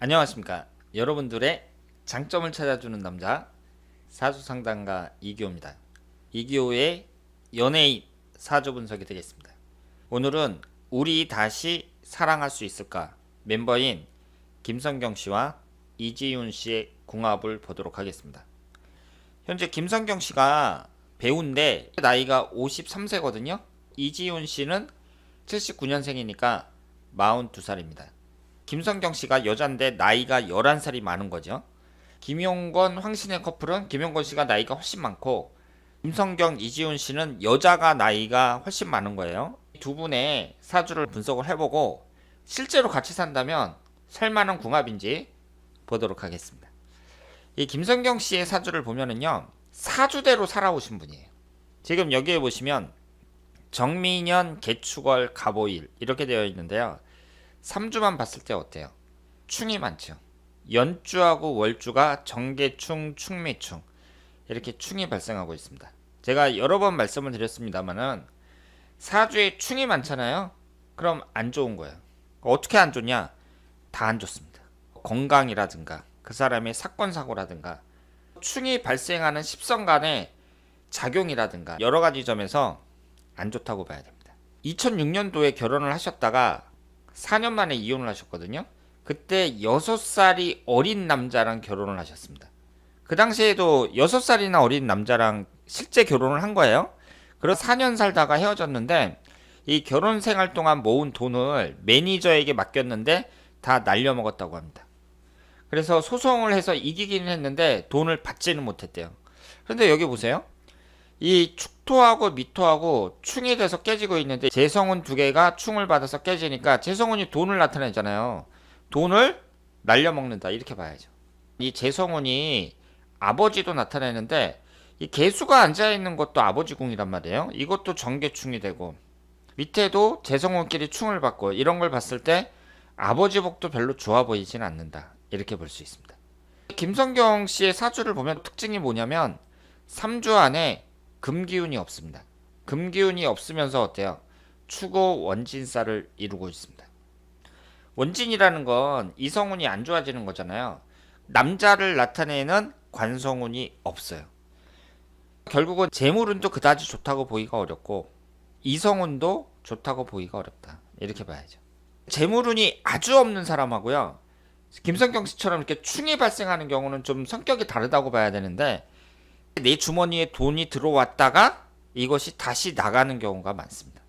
안녕하십니까. 여러분들의 장점을 찾아주는 남자 사주상담가 이기호입니다. 이기호의 연예인 사주 분석이 되겠습니다. 오늘은 우리 다시 사랑할 수 있을까 멤버인 김성경 씨와 이지윤 씨의 궁합을 보도록 하겠습니다. 현재 김성경 씨가 배우인데 나이가 53세거든요. 이지윤 씨는 79년생이니까 42살입니다. 김성경 씨가 여잔데 나이가 11살이 많은 거죠. 김용건, 황신의 커플은 김용건 씨가 나이가 훨씬 많고 김성경, 이지훈 씨는 여자가 나이가 훨씬 많은 거예요. 두 분의 사주를 분석을 해보고 실제로 같이 산다면 살만한 궁합인지 보도록 하겠습니다. 이 김성경 씨의 사주를 보면은요 사주대로 살아오신 분이에요. 지금 여기에 보시면 정민년, 개축월, 갑오일 이렇게 되어 있는데요. 3주만 봤을 때 어때요? 충이 많죠. 연주하고 월주가 정계충, 충미충 이렇게 충이 발생하고 있습니다. 제가 여러 번 말씀을 드렸습니다만은 사주에 충이 많잖아요. 그럼 안 좋은 거예요. 어떻게 안 좋냐? 다 안 좋습니다. 건강이라든가 그 사람의 사건 사고라든가 충이 발생하는 십성 간의 작용이라든가 여러 가지 점에서 안 좋다고 봐야 됩니다. 2006년도에 결혼을 하셨다가 4년 만에 이혼을 하셨거든요. 그때 6살이 어린 남자랑 결혼을 하셨습니다. 그 당시에도 6살이나 어린 남자랑 실제 결혼을 한 거예요. 그래서 4년 살다가 헤어졌는데 이 결혼 생활 동안 모은 돈을 매니저에게 맡겼는데 다 날려먹었다고 합니다. 그래서 소송을 해서 이기기는 했는데 돈을 받지는 못했대요. 그런데 여기 보세요. 이 축토하고 미토하고 충이 돼서 깨지고 있는데 재성운 두 개가 충을 받아서 깨지니까 재성운이 돈을 나타내잖아요. 돈을 날려먹는다 이렇게 봐야죠. 이 재성운이 아버지도 나타내는데 이 개수가 앉아 있는 것도 아버지 궁이란 말이에요. 이것도 정계충이 되고 밑에도 재성운끼리 충을 받고 이런 걸 봤을 때 아버지 복도 별로 좋아 보이진 않는다 이렇게 볼 수 있습니다. 김성경 씨의 사주를 보면 특징이 뭐냐면 3주 안에 금기운이 없습니다. 금기운이 없으면서 어때요? 추고 원진사를 이루고 있습니다. 원진이라는 건 이성운이 안 좋아지는 거잖아요. 남자를 나타내는 관성운이 없어요. 결국은 재물운도 그다지 좋다고 보기가 어렵고 이성운도 좋다고 보기가 어렵다. 이렇게 봐야죠. 재물운이 아주 없는 사람하고요. 김성경 씨처럼 이렇게 충이 발생하는 경우는 좀 성격이 다르다고 봐야 되는데 내 주머니에 돈이 들어왔다가 이것이 다시 나가는 경우가 많습니다.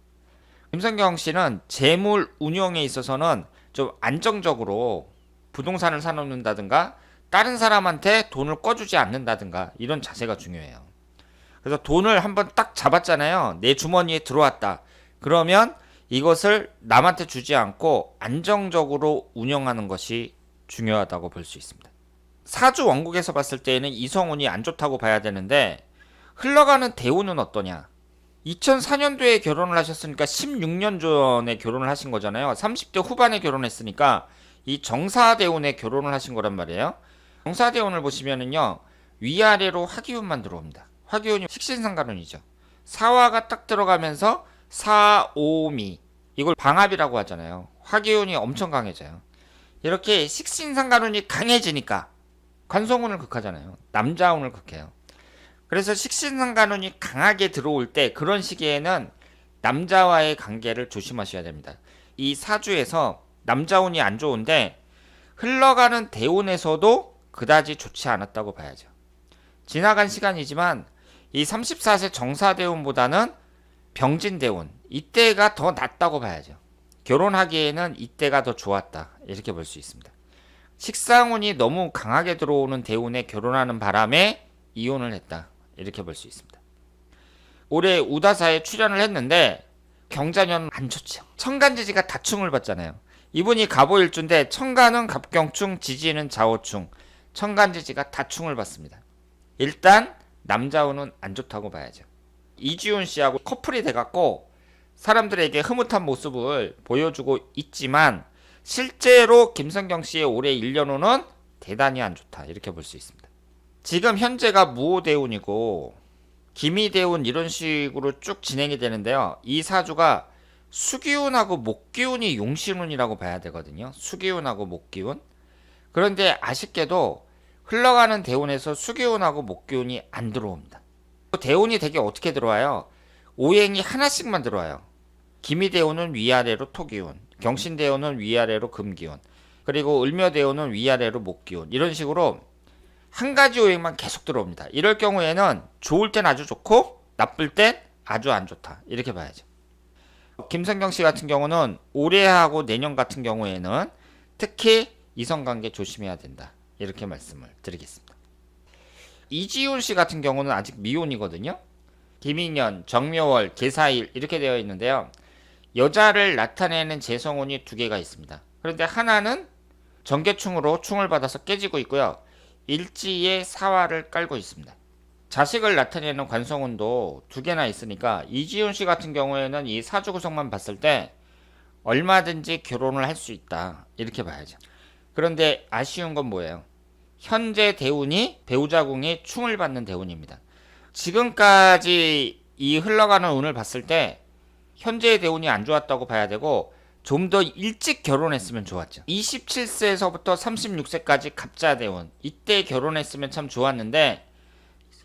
김성경 씨는 재물 운용에 있어서는 좀 안정적으로 부동산을 사놓는다든가 다른 사람한테 돈을 꺼주지 않는다든가 이런 자세가 중요해요. 그래서 돈을 한번 딱 잡았잖아요. 내 주머니에 들어왔다. 그러면 이것을 남한테 주지 않고 안정적으로 운영하는 것이 중요하다고 볼 수 있습니다. 사주 원국에서 봤을 때에는 이성운이 안 좋다고 봐야 되는데 흘러가는 대운은 어떠냐? 2004년도에 결혼을 하셨으니까 16년 전에 결혼을 하신 거잖아요. 30대 후반에 결혼했으니까 이 정사대운에 결혼을 하신 거란 말이에요. 정사대운을 보시면은요. 위아래로 화기운만 들어옵니다. 화기운이 식신상관운이죠. 사화가 딱 들어가면서 사오미 이걸 방합이라고 하잖아요. 화기운이 엄청 강해져요. 이렇게 식신상관운이 강해지니까 관성운을 극하잖아요. 남자운을 극해요. 그래서 식신상관운이 강하게 들어올 때 그런 시기에는 남자와의 관계를 조심하셔야 됩니다. 이 사주에서 남자운이 안 좋은데 흘러가는 대운에서도 그다지 좋지 않았다고 봐야죠. 지나간 시간이지만 이 34세 정사대운보다는 병진대운 이때가 더 낫다고 봐야죠. 결혼하기에는 이때가 더 좋았다 이렇게 볼 수 있습니다. 식상운이 너무 강하게 들어오는 대운에 결혼하는 바람에 이혼을 했다 이렇게 볼 수 있습니다. 올해 우다사에 출연을 했는데 경자년 안 좋죠. 청간지지가 다충을 받잖아요. 이분이 갑오일주인데 청간은 갑경충, 지지는 자오충, 청간지지가 다충을 받습니다. 일단 남자운은 안 좋다고 봐야죠. 이지훈 씨하고 커플이 돼갖고 사람들에게 흐뭇한 모습을 보여주고 있지만 실제로 김성경 씨의 올해 1년호는 대단히 안 좋다 이렇게 볼 수 있습니다. 지금 현재가 무호대운이고 기미대운 이런 식으로 쭉 진행이 되는데요. 이 사주가 수기운하고 목기운이 용신운이라고 봐야 되거든요. 수기운하고 목기운. 그런데 아쉽게도 흘러가는 대운에서 수기운하고 목기운이 안 들어옵니다. 대운이 되게 어떻게 들어와요? 오행이 하나씩만 들어와요. 기미대운은 위아래로 토기운, 경신대운은 위아래로 금기운, 그리고 을묘대운은 위아래로 목기운 이런 식으로 한 가지 오행만 계속 들어옵니다. 이럴 경우에는 좋을 땐 아주 좋고 나쁠 땐 아주 안 좋다 이렇게 봐야죠. 김성경 씨 같은 경우는 올해하고 내년 같은 경우에는 특히 이성관계 조심해야 된다 이렇게 말씀을 드리겠습니다. 이지훈 씨 같은 경우는 아직 미혼이거든요. 김인년, 정묘월, 계사일 이렇게 되어 있는데요. 여자를 나타내는 재성운이 두 개가 있습니다. 그런데 하나는 정계충으로 충을 받아서 깨지고 있고요. 일지에 사화를 깔고 있습니다. 자식을 나타내는 관성운도 두 개나 있으니까 이지훈 씨 같은 경우에는 이 사주 구성만 봤을 때 얼마든지 결혼을 할 수 있다 이렇게 봐야죠. 그런데 아쉬운 건 뭐예요? 현재 대운이 배우자궁이 충을 받는 대운입니다. 지금까지 이 흘러가는 운을 봤을 때 현재의 대운이 안 좋았다고 봐야 되고 좀 더 일찍 결혼했으면 좋았죠. 27세에서부터 36세까지 갑자 대운 이때 결혼했으면 참 좋았는데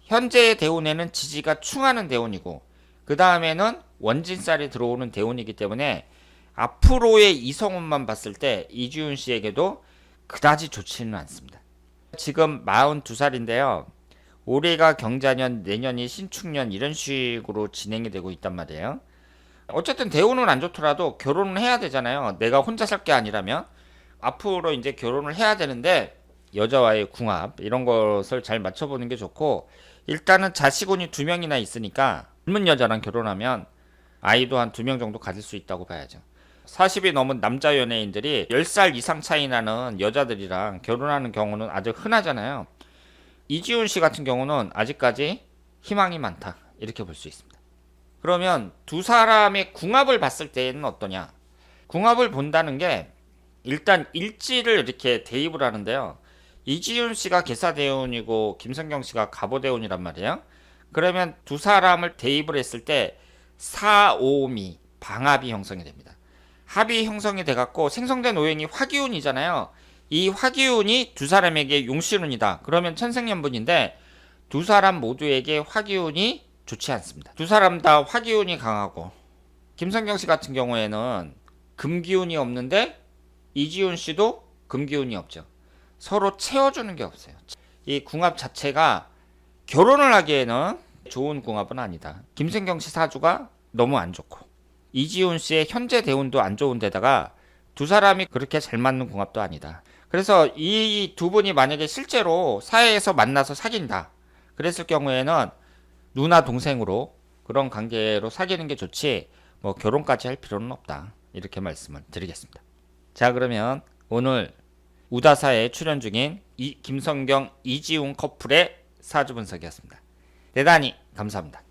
현재의 대운에는 지지가 충하는 대운이고 그 다음에는 원진살이 들어오는 대운이기 때문에 앞으로의 이성운만 봤을 때 이지훈 씨에게도 그다지 좋지는 않습니다. 지금 42살인데요. 올해가 경자년, 내년이 신축년 이런 식으로 진행이 되고 있단 말이에요. 어쨌든 대운은 안 좋더라도 결혼은 해야 되잖아요. 내가 혼자 살 게 아니라면 앞으로 이제 결혼을 해야 되는데 여자와의 궁합 이런 것을 잘 맞춰보는 게 좋고 일단은 자식운이 두 명이나 있으니까 젊은 여자랑 결혼하면 아이도 한 두 명 정도 가질 수 있다고 봐야죠. 40이 넘은 남자 연예인들이 10살 이상 차이 나는 여자들이랑 결혼하는 경우는 아주 흔하잖아요. 이지훈 씨 같은 경우는 아직까지 희망이 많다. 이렇게 볼 수 있습니다. 그러면 두 사람의 궁합을 봤을 때는 어떠냐? 궁합을 본다는 게 일단 일지를 이렇게 대입을 하는데요. 이지훈 씨가 계사대운이고 김성경 씨가 갑오대운이란 말이에요. 그러면 두 사람을 대입을 했을 때 사오미 방합이 형성이 됩니다. 합이 형성이 돼갖고 생성된 오행이 화기운이잖아요. 이 화기운이 두 사람에게 용신운이다. 그러면 천생연분인데 두 사람 모두에게 화기운이 좋지 않습니다. 두 사람 다 화기운이 강하고 김성경 씨 같은 경우에는 금기운이 없는데 이지훈 씨도 금기운이 없죠. 서로 채워주는 게 없어요. 이 궁합 자체가 결혼을 하기에는 좋은 궁합은 아니다. 김성경 씨 사주가 너무 안 좋고 이지훈 씨의 현재 대운도 안 좋은 데다가 두 사람이 그렇게 잘 맞는 궁합도 아니다. 그래서 이 두 분이 만약에 실제로 사회에서 만나서 사귄다. 그랬을 경우에는 누나 동생으로 그런 관계로 사귀는 게 좋지 뭐 결혼까지 할 필요는 없다. 이렇게 말씀을 드리겠습니다. 자 그러면 오늘 우다사에 출연 중인 이 김성경 이지훈 커플의 사주 분석이었습니다. 대단히 감사합니다.